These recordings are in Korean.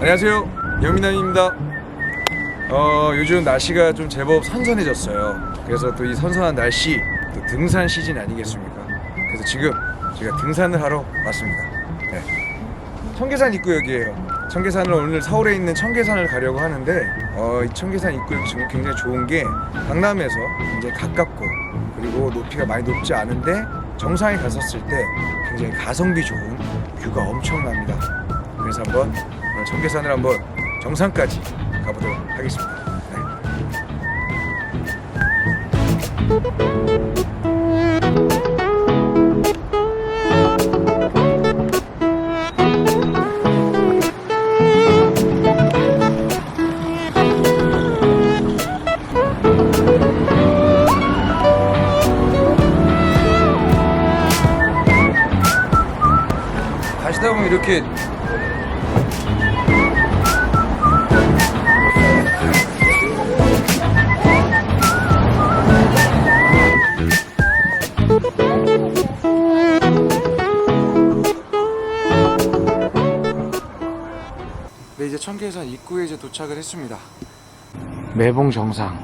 안녕하세요. 여민남입니다. 어, 요즘 날씨가 좀 제법 선선해졌어요. 그래서 또 이 선선한 날씨 또 등산 시즌 아니겠습니까? 그래서 지금 제가 등산을 하러 왔습니다. 네. 청계산 입구역이에요. 청계산을 오늘 서울에 있는 청계산을 가려고 하는데 어, 이 청계산 입구역이 지금 굉장히 좋은 게 강남에서 굉장히 가깝고 그리고 높이가 많이 높지 않은데 정상에 갔었을 때 굉장히 가성비 좋은 뷰가 엄청납니다. 그래서 한번 청계산을 한번 정상까지 가보도록 하겠습니다. 네. 이렇게 청계산 입구에 이제 도착을 했습니다. 매봉 정상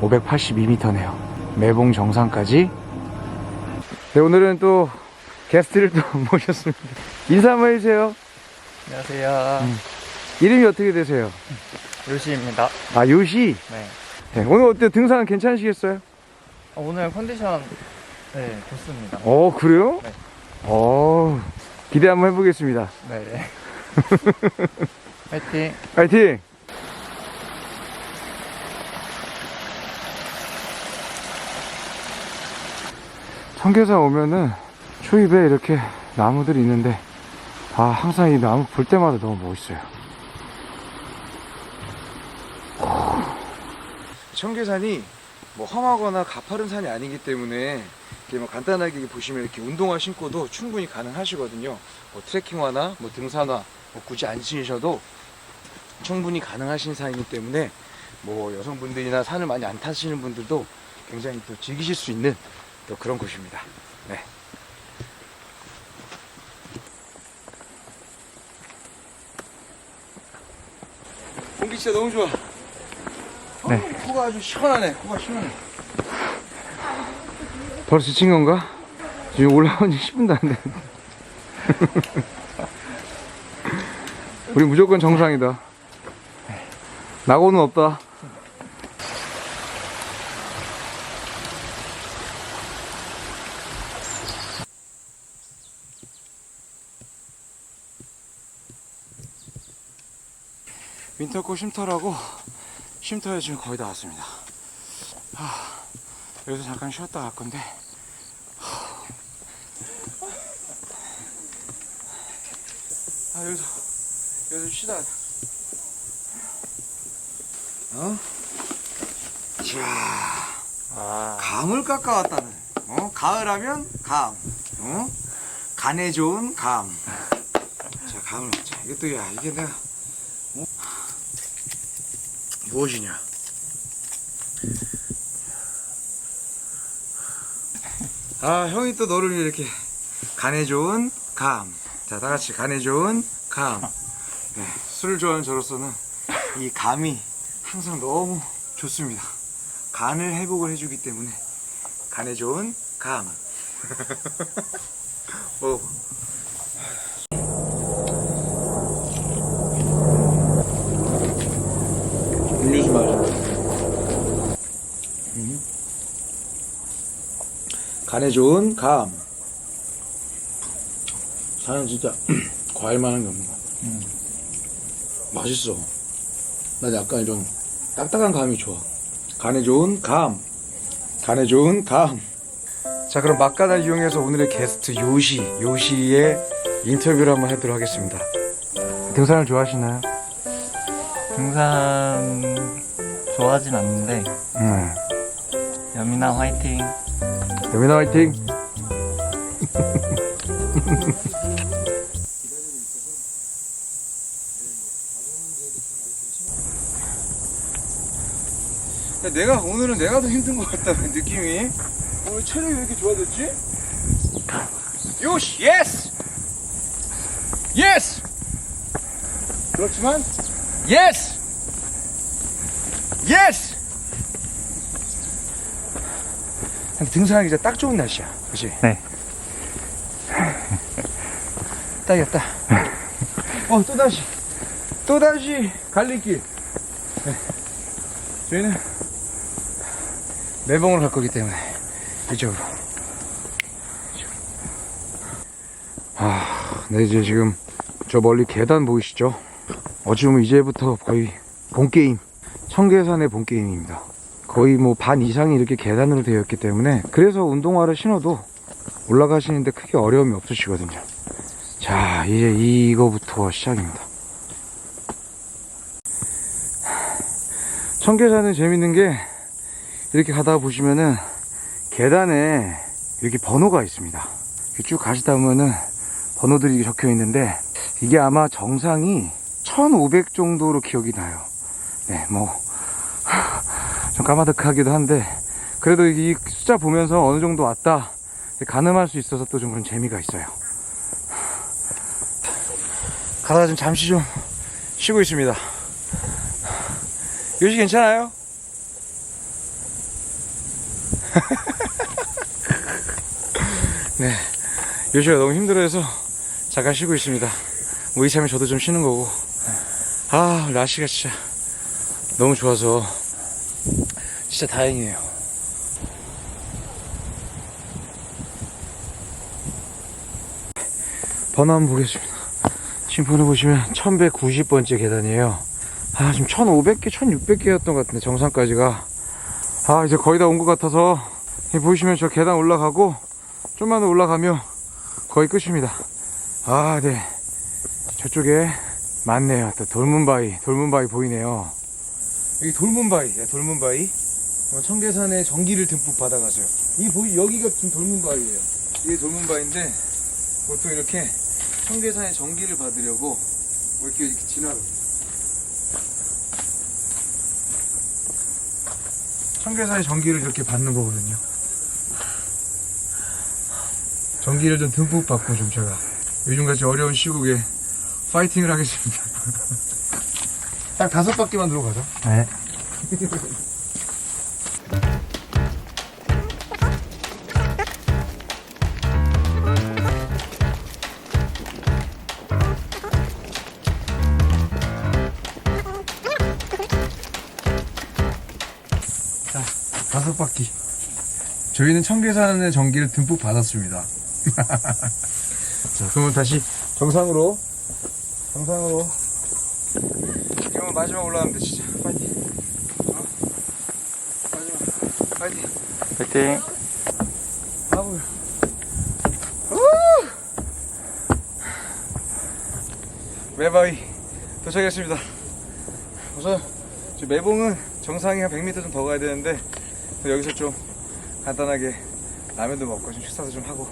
582m네요. 매봉 정상까지. 네 오늘은 또 게스트를 또 모셨습니다. 인사 한번 해주세요. 안녕하세요. 이름이 어떻게 되세요? 요시입니다. 아 요시. 네. 네, 오늘 어때 요 등산 괜찮으시겠어요? 어, 오늘 컨디션 네 좋습니다. 어 그래요? 네. 어 기대 한번 해보겠습니다. 네. 화이팅. 파이팅! 청계산 오면은 초입에 이렇게 나무들이 있는데 아 항상 이 나무 볼 때마다 너무 멋있어요 청계산이 뭐 험하거나 가파른 산이 아니기 때문에 이렇게 뭐 간단하게 보시면 이렇게 운동화 신고도 충분히 가능하시거든요 뭐 트레킹화나 뭐 등산화 뭐 굳이 안 신으셔도 충분히 가능하신 산이기 때문에 뭐 여성분들이나 산을 많이 안 타시는 분들도 굉장히 또 즐기실 수 있는 또 그런 곳입니다. 네. 공기 진짜 너무 좋아. 네. 어, 코가 아주 시원하네. 코가 시원해. 벌써 지친 건가? 지금 올라온 지 10분도 안 됐는데. 우리 무조건 정상이다. 낙오는 없다. 윈터코 쉼터라고 쉼터에 지금 거의 다 왔습니다. 하, 여기서 잠깐 쉬었다 갈 건데. 아 여기서 여기서 쉬다. 어? 자, 아, 감을 깎아왔다는. 어, 가을하면 감. 어, 간에 좋은 감. 자, 감을. 자, 이것도 야 이게 내가 어? 무엇이냐? 아, 형이 또 너를 이렇게 간에 좋은 감. 자, 다 같이 간에 좋은 감. 네, 술을 좋아하는 저로서는 이 감이 항상 너무 좋습니다. 간을 회복을 해주기 때문에 간에 좋은 감. 뭐 음료수 마셔. 음. 간에 좋은 감. 사는 진짜 과일만 한 게 없는 것 같아. 맛있어. 나 약간 이런 딱딱한 감이 좋아. 간에 좋은 감. 간에 좋은 감. 자, 그럼 막간을 이용해서 오늘의 게스트 요시, 요시의 인터뷰를 한번 하도록 하겠습니다. 등산을 좋아하시나요? 등산 좋아하진 않는데 응. 여민아 화이팅. 여민아 화이팅! 내가 오늘은 내가 더 힘든 것 같다는 느낌이 오늘 체력이 왜 이렇게 좋아졌지? 요시 예스 예스 그렇지만 예스! 예스! 등산하기 진짜 딱 좋은 날씨야. 그치? 네. 딱이었다. 어, 또다시. 또다시 갈림길. 네. 저희는 매봉으로 갈 거기 때문에. 이쪽으로. 아, 네, 이제 지금 저 멀리 계단 보이시죠? 어찌 보면 이제부터 거의 본게임, 청계산의 본게임입니다. 거의 뭐 반 이상이 이렇게 계단으로 되어 있기 때문에 그래서 운동화를 신어도 올라가시는데 크게 어려움이 없으시거든요. 자, 이제 이거부터 시작입니다. 청계산은 재밌는 게 이렇게 가다 보시면은 계단에 이렇게 번호가 있습니다. 쭉 가시다 보면은 번호들이 적혀 있는데 이게 아마 정상이 1500 정도로 기억이 나요. 네, 뭐, 좀 까마득하기도 한데 그래도 이 숫자 보면서 어느 정도 왔다 가늠할 수 있어서 또 좀 그런 재미가 있어요. 가다가 좀 잠시 좀 쉬고 있습니다. 요시 괜찮아요? 네. 요시가 너무 힘들어해서 잠깐 쉬고 있습니다. 뭐 이참에 저도 좀 쉬는 거고. 아, 날씨가 진짜 너무 좋아서 진짜 다행이에요. 번호 한번 보겠습니다. 지금 번호 보시면 1190번째 계단이에요. 아, 지금 1500개, 1600개였던 것 같은데, 정상까지가. 아, 이제 거의 다 온 것 같아서, 이 보시면 저 계단 올라가고, 좀만 더 올라가면 거의 끝입니다. 아, 네. 저쪽에 많네요. 또 돌문바위, 돌문바위 보이네요. 여기 돌문바위, 야, 돌문바위. 어, 청계산에 전기를 듬뿍 받아가세요. 이 보이, 여기가 지금 돌문바위예요. 이게 돌문바위인데, 보통 이렇게 청계산에 전기를 받으려고 뭐 이렇게, 이렇게 지나가. 청계산에 전기를 이렇게 받는 거거든요. 전기를 좀 듬뿍 받고 좀 제가 요즘같이 어려운 시국에 파이팅을 하겠습니다. 딱 다섯 바퀴만 들어 가죠. 네. 다섯 바퀴. 저희는 청계산의 전기를 듬뿍 받았습니다. 자, 그러면 다시 정상으로, 정상으로. 이러면 마지막 올라가면 돼, 진짜. 파이팅. 어? 마지막. 파이팅. 파이팅. 아우. 매바위 도착했습니다. 우선 매봉은 정상이 한 100m 좀 더 가야 되는데 또 여기서 좀 간단하게 라면도 먹고 좀 식사도 좀 하고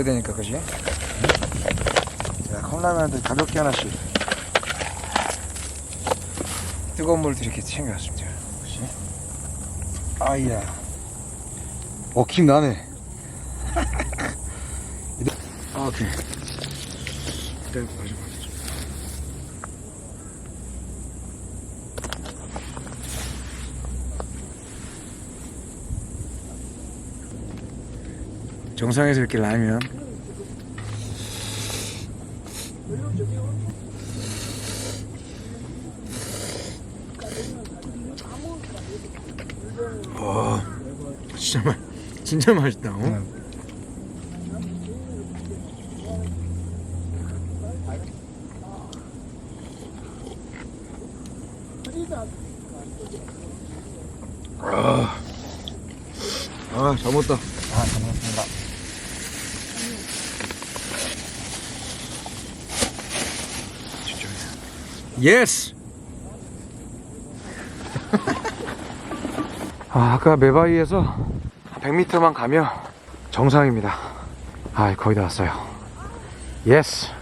먹어줘야 되니까 그지? 자 컵라면도 가볍게 하나씩 뜨거운 물도 이렇게 챙겨왔습니다 그지? 아이야 어김 나네 아 김. 일단 마지막 정상에서 이렇게 라면 와 진짜 맛 진짜 맛있다 어? 아 아, 잘 먹었다. 아, 잘 먹었습니다. 예스! 아, 아까 메바이에서 100m만 가면 정상입니다. 아, 거의 다 왔어요. 예스!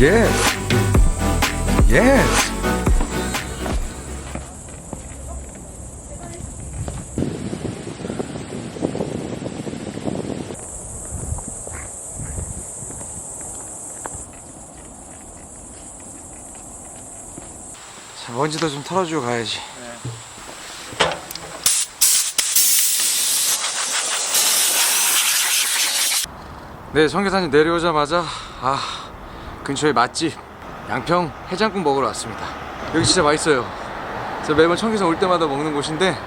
예스! 예스! 자, 먼지도 좀 털어주고 가야지. 네, 성계산님 내려오자마자 아 근처에 맛집 양평 해장국 먹으러 왔습니다. 여기 진짜 맛있어요. 제가 매번 청계산 올 때마다 먹는 곳인데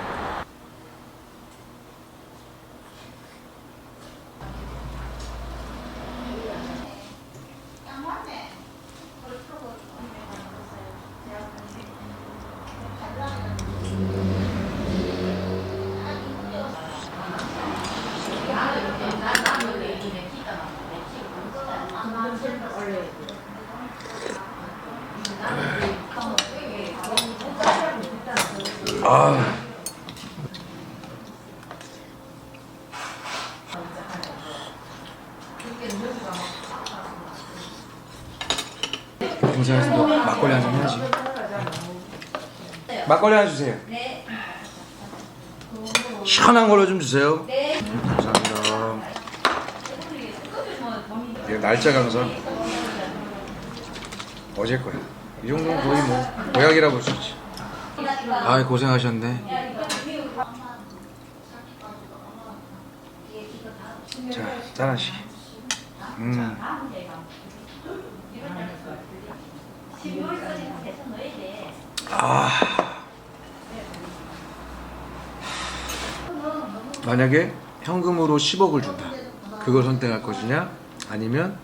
아 공사에서 막걸리 한 잔 해야지. 막걸리 하나 주세요. 시원한 걸로 좀 주세요. 감사합니다. 이게 날짜 감사. 어제 거야. 이 정도면 거의 뭐 보약이라 볼수 있지. 아 고생하셨네. 자, 짠하시. 음. 아. 만약에 현금으로 10억을 준다. 그걸 선택할 것이냐? 아니면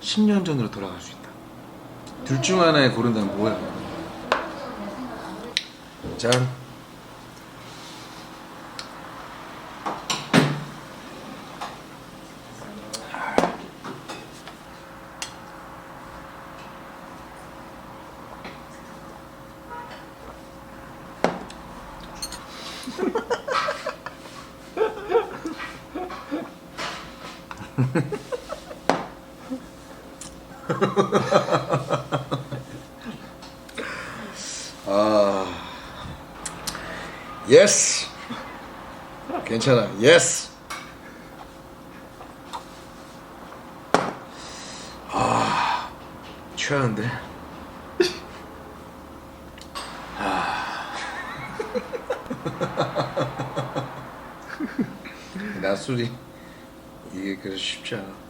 10년 전으로 돌아갈 수 있다. 둘 중 하나에 고른다면 뭐야? 짠. 예스. 괜찮아. 예스. 아. 취하는데. 아. 낮술이 이게 그래서 쉽지 않아.